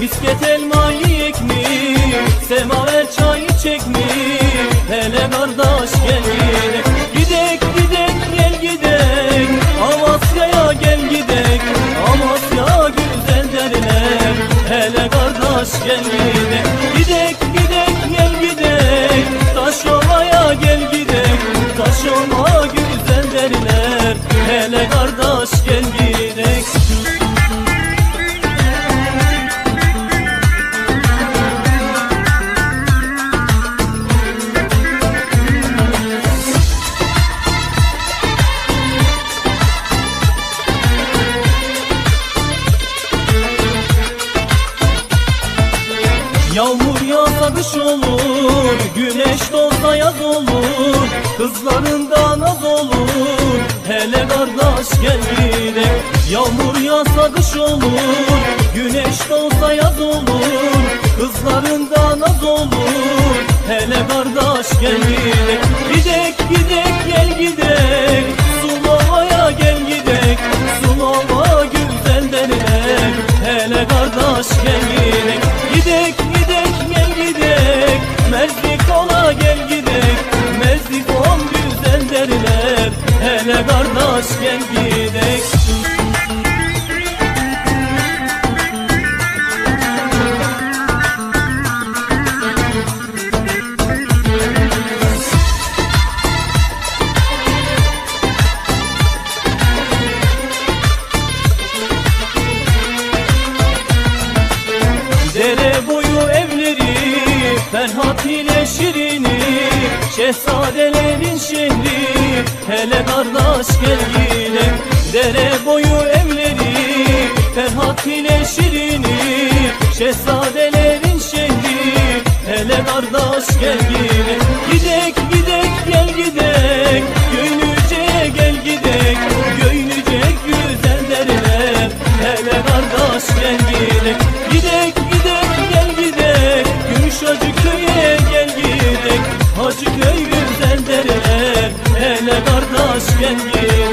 Misket elma yiyek mi? Semaver çay içek mi? Hele kardeş Yağmur yağsa kış olur Güneş doğsa yaz olur Kızların da naz olur. Hele kardeş gel gidelim Yağmur yağsa kış olur Güneş doğsa yaz olur Kızların da naz olur. Hele kardeş gel gidelim Gidek gidek gel gidek Sulova'ya gel gidek Sulova güzel derler Hele kardeş gel gidek Merzik ola gel gidek Merzik on güzel derler Hele kardeş gel Şehzadelerin şehri Hele kardeş gel yine. Dere boyu evleri Ferhat ile Şirin'i. Şehzadelerin şehri Hele kardeş gel yine. Gidek gidek gel gidek Göynüce'ye gel gidek. Göynüce güzel derler Hele kardeş gel gidek Gidek gidek gel gidek Gümüşhacı köye gel gidek. Hacı köy güzel derler Hele kardeş gel gidek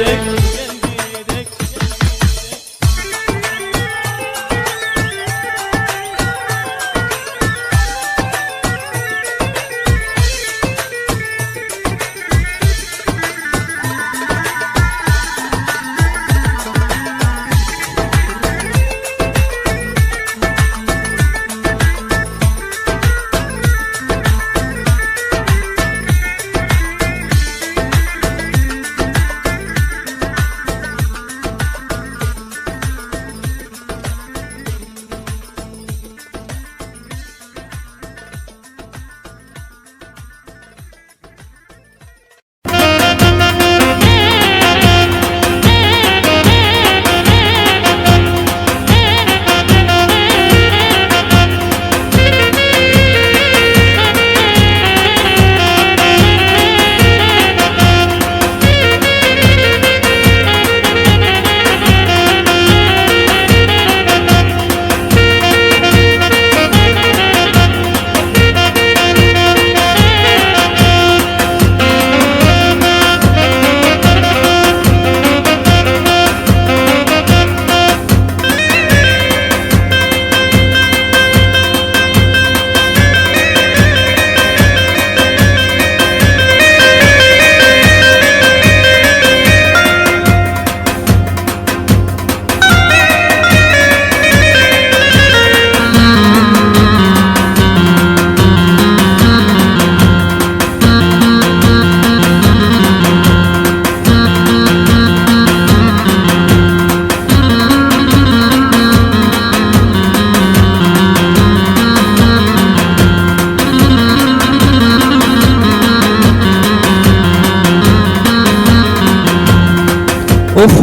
Of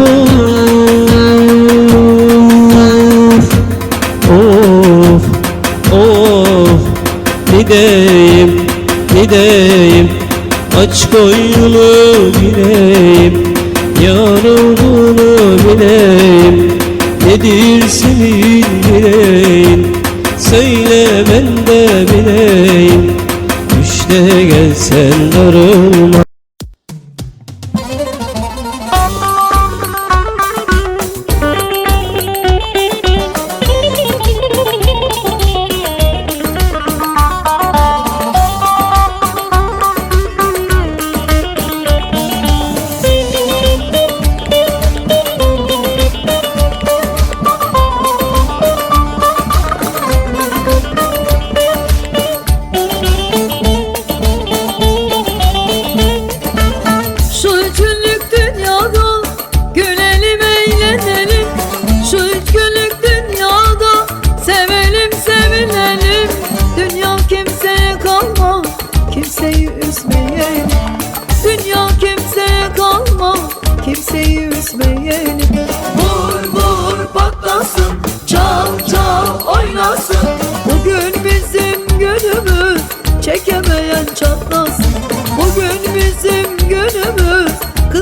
of Gideyim gideyim Aç koyunu gireyim Yar olduğunu bileyim. Nedir senin dileğin Söyle ben de bileyim. Sen darılma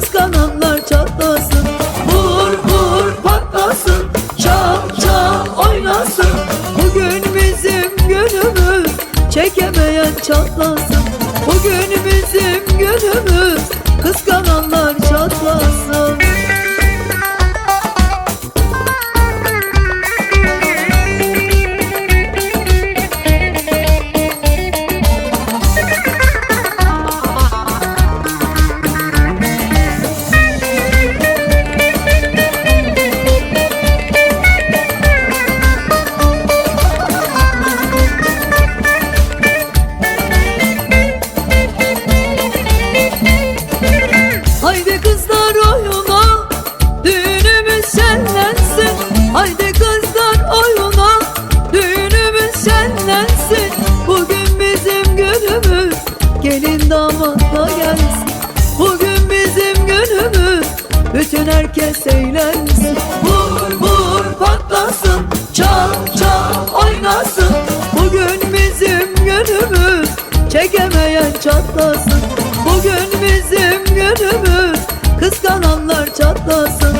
günümüz Bugün bizim günümüz Çekemeyen çatlasın. Bugün bizim günümüz Kıskananlar çatlasın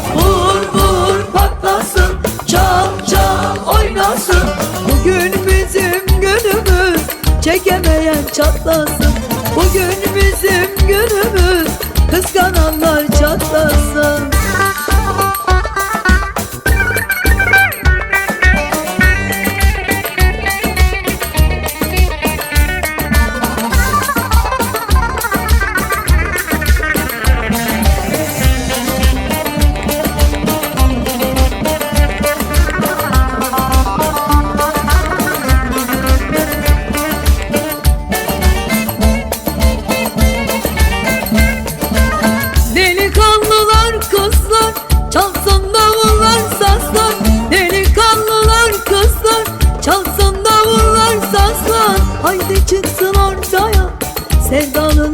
çatlasın. Bugün bizim günümüz. Kıskananlar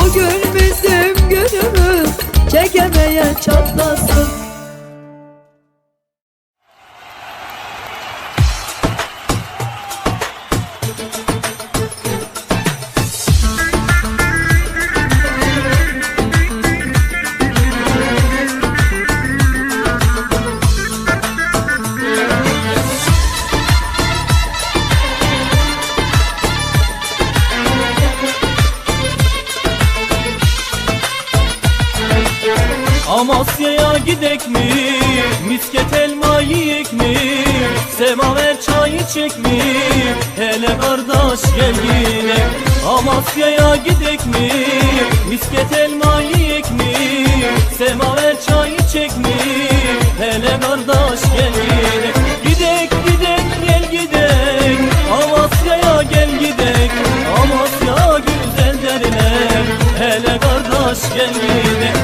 Bugün bizim günümüz çekemeyen çatlasın gidek mi? Misket elma yiyek mi? Semaver çayı çek mi? Hele kardeş gel yine Amasya'ya gidek mi? Misket elma yiyek mi? Semaver çayı çek mi? Hele kardeş gel yine Gidek gidek gel gidek Amasya'ya gel gidek Amasya güzel derler Hele kardeş gel Gidek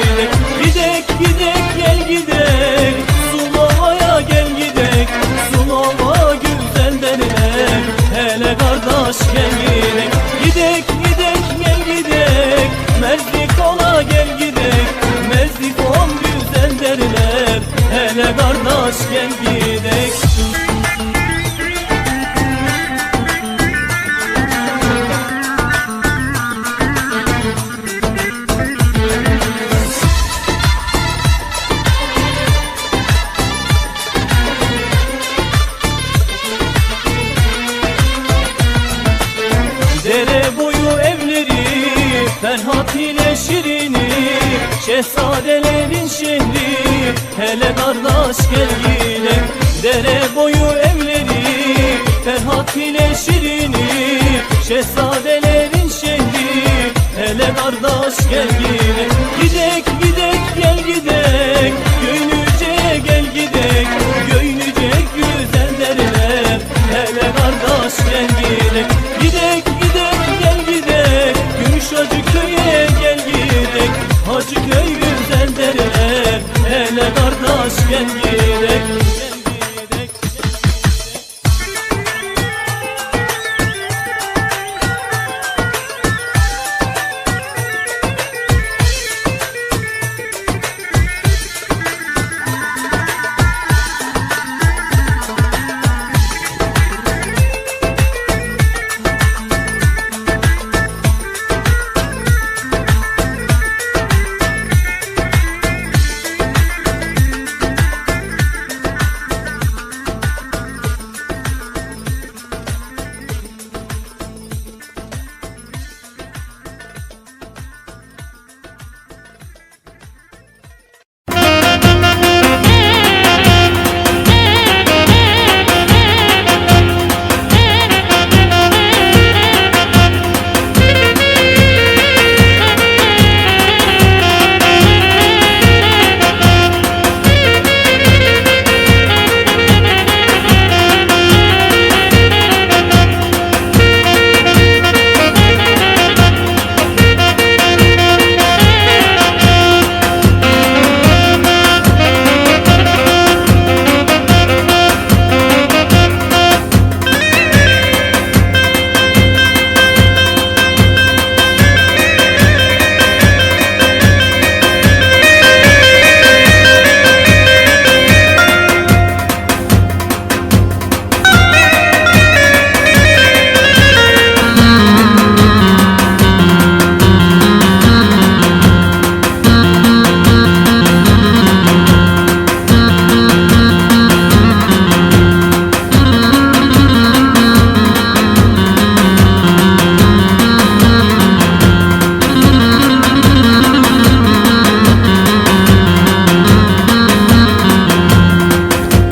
gidelim. Gidek gidek gel gidek. Sulova'ya gel gidek. Sulova güzel derler. Hele kardeş gel gidek. Gidek gidek gel gidek. Mezlik ola gel gidek. Mezlik on güzel derler. Hele kardeş gel gidek Hele kardeş gel Dere boyu evleri Ferhat ile Şirin'i. Şehzadelerin şehri. Hele kardeş gel kardeş gel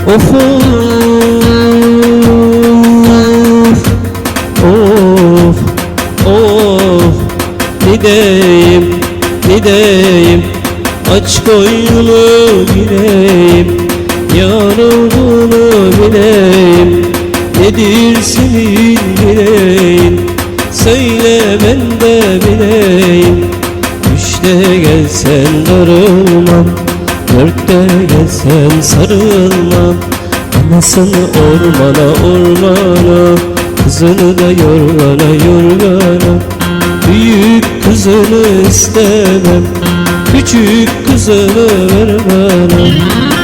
Of of Of of. Gideyim Gideyim Aç koynunu gireyim Yar olduğunu bileyim. Nedir senin dileğin Söyle ben de bileyim. Üçte gelsen darılmam Dörtte gelsen sarılmam Anasını ormana ormana Kızını da yorgana yorgana. Büyük kızını istemem Küçük kızını ver bana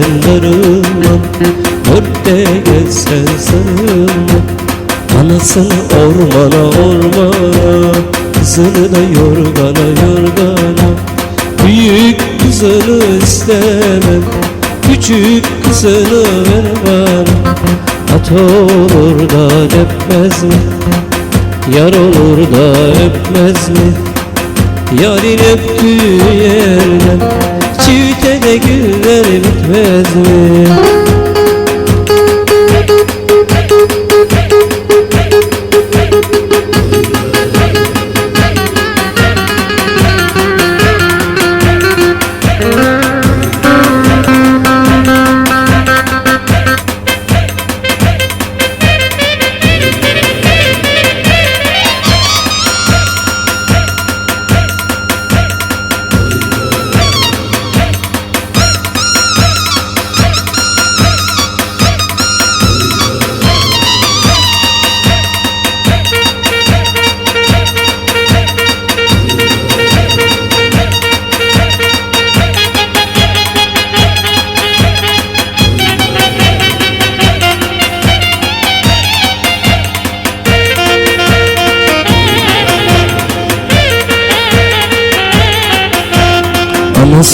darılmam Dörtte gelsen sarılmam Anasını ormana ormana Kızını da yorgana yorgana Büyük kızını istemem Küçük kızını ver bana At olur da öpmez mi? Yar olur da öpmez mi? Yarın öptüğü yerden Çifte de güller bitmez mi?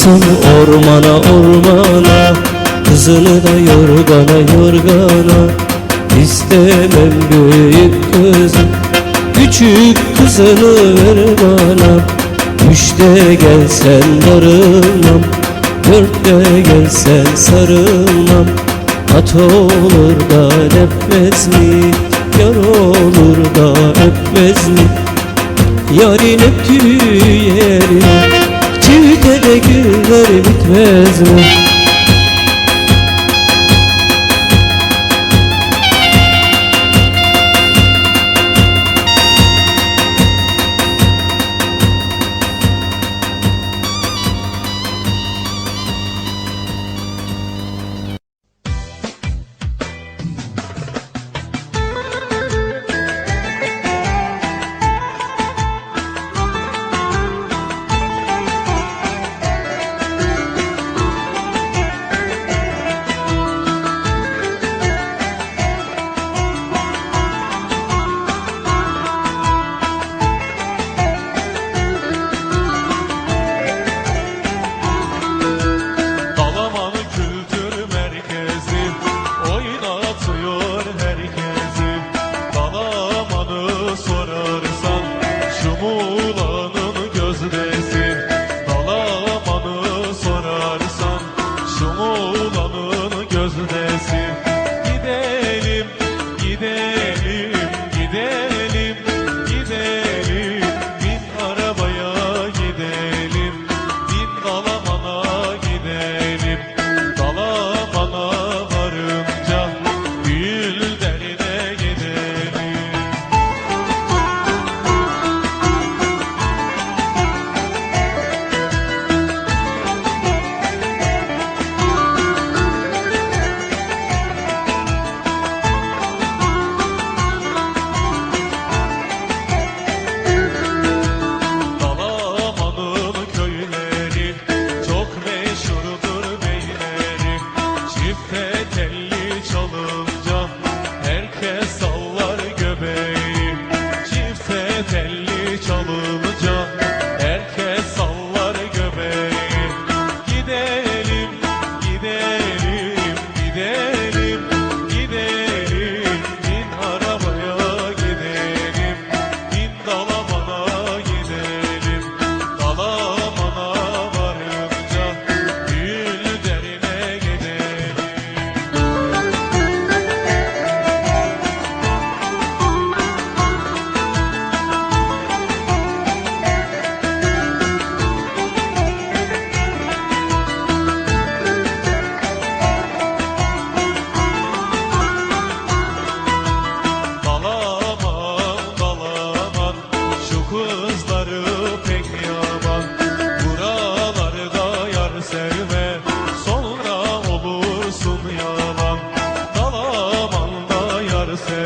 Anasını ormana ormana Kızını da yorgana yorgana İstemem büyük kızım Küçük kızını ver bana Üçte gelsen darılmam Dörtte gelsen sarılmam At olur da öpmez mi? Yar olur da öpmez mi? Yarın öptüğü yerine Çifte de güller bitmez mi?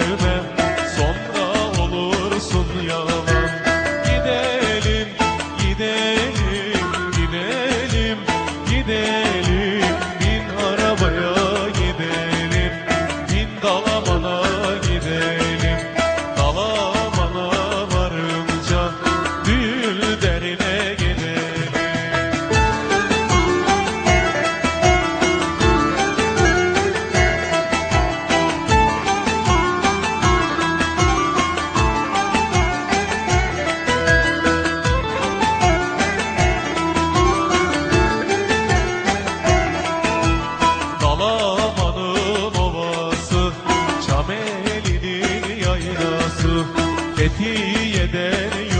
sevmem Fethiye'de